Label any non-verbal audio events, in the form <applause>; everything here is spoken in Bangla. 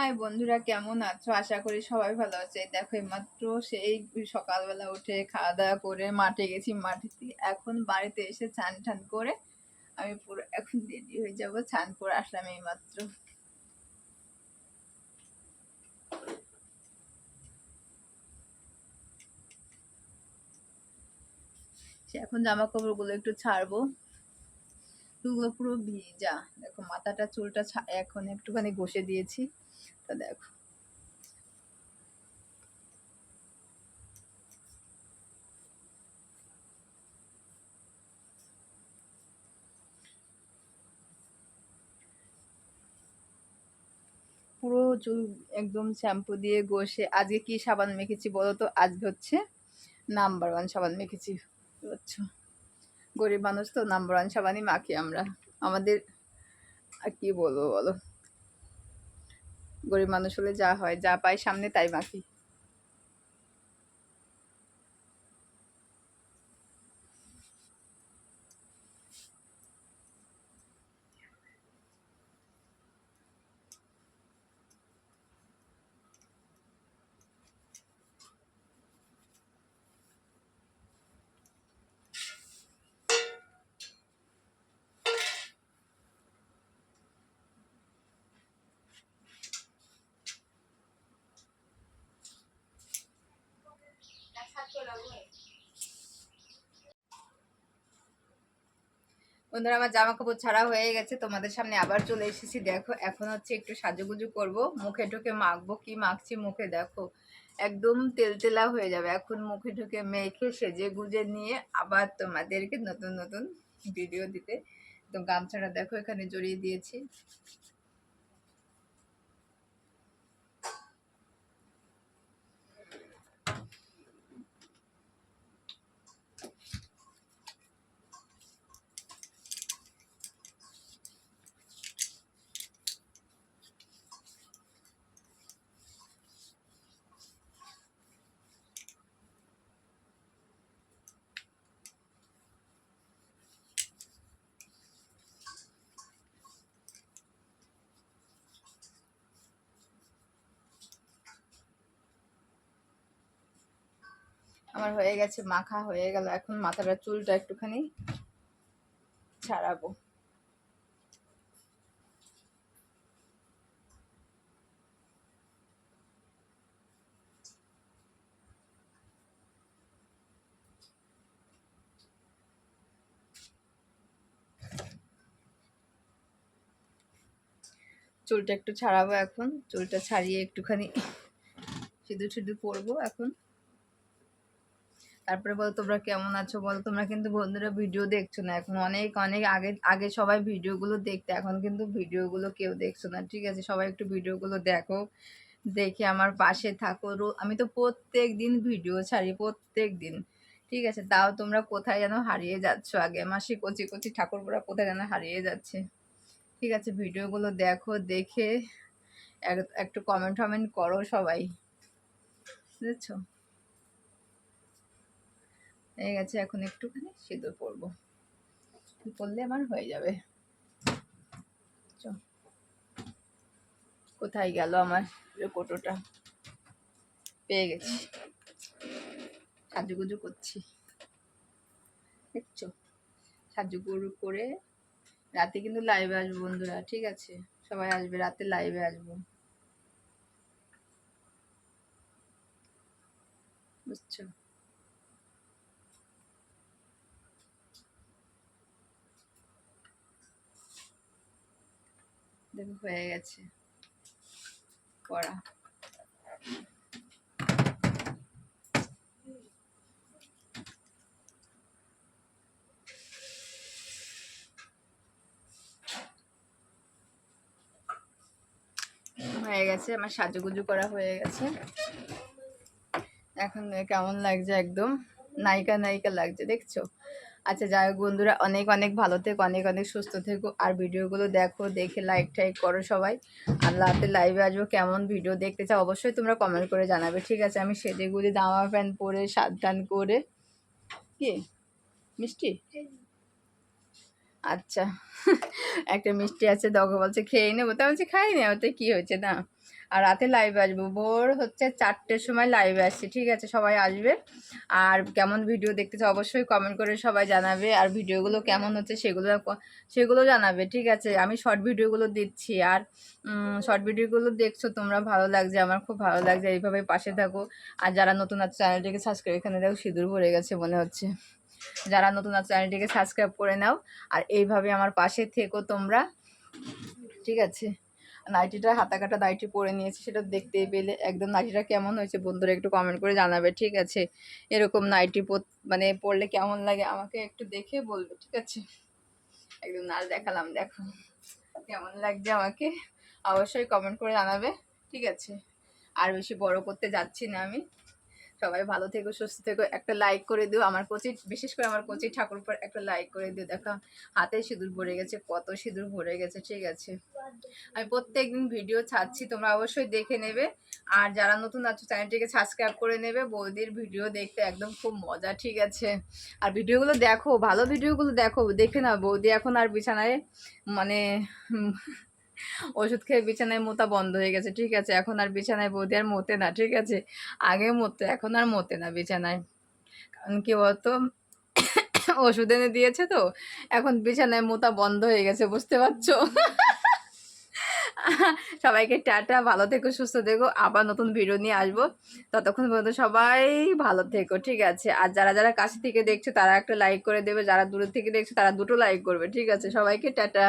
হাই বন্ধুরা, কেমন আছো? আশা করি সবাই ভালো আছে। দেখো মাত্র সেই সকালবেলা উঠে খাওয়া দাওয়া করে মাঠে গেছি। মাঠে এখন বাড়িতে এসে চান টান করে আমি পুরো এখন রেডি হয়ে যাব। চান করে আসলাম এই মাত্র। এখন জামা কাপড়গুলো একটু ছাড়বো। চুলগুলো পুরো ভিজা। দেখো, মাথাটা, চুলটা এখন একটুখানি ঘষে দিয়েছি। তো দেখো। পুরো চুল একদম শ্যাম্পু দিয়ে ঘষে আজকে কি সাবান মেখেছি বলো তো? আজকে হচ্ছে নাম্বার ওয়ান সাবান মেখেছি বুঝছ গরিব মানুষ তো নাম্বরান সাবানই মাখি আমরা। আমাদের আর কি বলব বলো? গরিব মানুষ হলে যা হয়, যা পাই সামনে তাই মাখি। বন্ধুরা, আমার জামা কাপড় ছাড়া হয়ে গেছে। তোমাদের সামনে আবার চলে এসেছি। দেখো, এখন হচ্ছে একটু সাজুগুজু করব। মুখে ঢুকে মাখবো। কি মাখছি মুখে দেখো। একদম তেলতেলা হয়ে যাবে। এখন মুখে ঢুকে মেখে সেজে গুজে নিয়ে আবার তোমাদেরকে নতুন নতুন ভিডিও দিতে। তো গামছাটা দেখো, এখানে জড়িয়ে দিয়েছি। আমার হয়ে গেছে, মাখা হয়ে গেল। এখন মাথাটা, চুলটা একটুখানি ছাড়াবো। চুলটা একটু ছাড়াবো এখন। চুলটা ছাড়িয়ে একটুখানি শুধু শুধু পরবো এখন। তারপরে বলো তোমরা কেমন আছো? বলো, তোমরা কিন্তু বন্ধুরা ভিডিও দেখছ না। এখন অনেক অনেক আগে আগে সবাই ভিডিওগুলো দেখতে, এখন কিন্তু ভিডিওগুলো কেউ দেখছ না, ঠিক আছে? সবাই একটু ভিডিওগুলো দেখো, দেখে আমার পাশে থাকো। আমি তো প্রত্যেক দিন ভিডিও ছাড়ি প্রত্যেক দিন ঠিক আছে? তাও তোমরা কোথায় যেন হারিয়ে যাচ্ছ আগে? মাসি কচি কচি ঠাকুরপুরা কোথায় যেন হারিয়ে যাচ্ছে, ঠিক আছে? ভিডিওগুলো দেখো, দেখে একটু কমেন্ট টমেন্ট করো সবাই, বুঝেছ? হয়ে গেছে, এখন একটুখানি সিঁদুর পরবো। পরলে আমার হয়ে যাবে। কোথায় গেল আমার কোটোটা? পেয়ে গেছি। সাজুগুজু করছি। দেখছ সাজুগুজু করে রাতে কিন্তু লাইভে আসব বন্ধুরা, ঠিক আছে? সবাই আসবে, রাতে লাইভে আসব। বুঝছ? দেখো হয়ে গেছে। করা। হয়ে গেছে, আমার সাজুগুজু করা হয়ে গেছে। এখন কেমন লাগছে একদম? নায়িকা নায়িকা লাগছে, দেখছ? আচ্ছা যাই হোক বন্ধুরা, অনেক অনেক ভালো থেকো, অনেক অনেক সুস্থ থেকো। আর ভিডিওগুলো দেখো, দেখে লাইক টাইক করো সবাই। আর রাতে লাইভে আসব, কেমন ভিডিও দেখতে চাও অবশ্যই তোমরা কমেন্ট করে জানাবে। ঠিক আছে, আমি সেজে গুজে জামা প্যান্ট পরে সাবধান করে কি? মিষ্টি? আচ্ছা <laughs> একটা মিষ্টি আছে, দগ বলছে, খেয়ে নেব। তা বলছে খাই নে ওতে কী হয়েছে? না। আর রাতে লাইভে আসব। ভোর হচ্ছে চারটের সময় লাইভে আসছি, ঠিক আছে? সবাই আসবে। আর কেমন ভিডিও দেখতে চাও অবশ্যই কমেন্ট করে সবাই জানাবে। আর ভিডিওগুলো কেমন হচ্ছে সেগুলো সেগুলো জানাবে, ঠিক আছে? আমি শর্ট ভিডিওগুলো দিচ্ছি। আর শর্ট ভিডিওগুলো দেখছ, তোমরা ভালো লাগছে, আমার খুব ভালো লাগছে। এইভাবে পাশে থাকো। আর যারা নতুন আছে চ্যানেলটিকে সাবস্ক্রাইব এখানে দেখো সিঁদুর ভরে গেছে মনে হচ্ছে। যারা নতুন আছে চ্যানেলটিকে সাবস্ক্রাইব করে নাও। আর এইভাবে আমার পাশে থেকো তোমরা, ঠিক আছে? নাইটিটা হাতা কাটা নাইটি পরে নিয়েছি, সেটা দেখতেই পেলে। একদম নাইটিটা কেমন হয়েছে বন্ধুরা একটু কমেন্ট করে জানাবে, ঠিক আছে? এরকম নাইটি মানে পরলে কেমন লাগে আমাকে একটু দেখে বলবে, ঠিক আছে? একদম নাচ দেখালাম, দেখো। কেমন লাগছে আমাকে? অবশ্যই কমেন্ট করে জানাবে, ঠিক আছে? আর বেশি বড় করতে যাচ্ছি না আমি। সবাই ভালো থেকো, সুস্থ থেকো। একটা লাইক করে দিও। আমার কচি, বিশেষ করে আমার কচি ঠাকুর পর একটা লাইক করে দিও। দেখো, হাতে সিঁদুর ভরে গেছে, কত সিঁদুর ভরে গেছে, ঠিক আছে? আমি প্রত্যেকদিন ভিডিও ছাড়ছি, তোমরা অবশ্যই দেখে নেবে। আর যারা নতুন আছো চ্যানেলটিকে সাবস্ক্রাইব করে নেবে। বৌদির ভিডিও দেখতে একদম খুব মজা, ঠিক আছে? আর ভিডিওগুলো দেখো, ভালো ভিডিওগুলো দেখো। দেখে না বৌদি এখন আর বিছানায় মানে ওষুধ খেয়ে বিছানায় মোতা বন্ধ হয়ে গেছে, ঠিক আছে? এখন আর বিছানায় বৌদি আর মতে না, ঠিক আছে? আগে মতো, এখন আর মতে না বিছানায়। কারণ কি বলতো? <coughs> ওষুধ এনে দিয়েছে তো, এখন বিছানায় মোতা বন্ধ হয়ে গেছে, বুঝতে পারছ? <laughs> সবাইকে টাটা, ভালো থেকো, সুস্থ থেকো। আবার নতুন ভিডিও নিয়ে আসব। ততক্ষণ পর্যন্ত সবাই ভালো থেকো, ঠিক আছে? আর যারা যারা কাছে থেকে দেখছ, তারা একটা লাইক করে দেবে। যারা দূরের থেকে দেখছ, তারা দুটো লাইক করবে, ঠিক আছে? সবাইকে টাটা।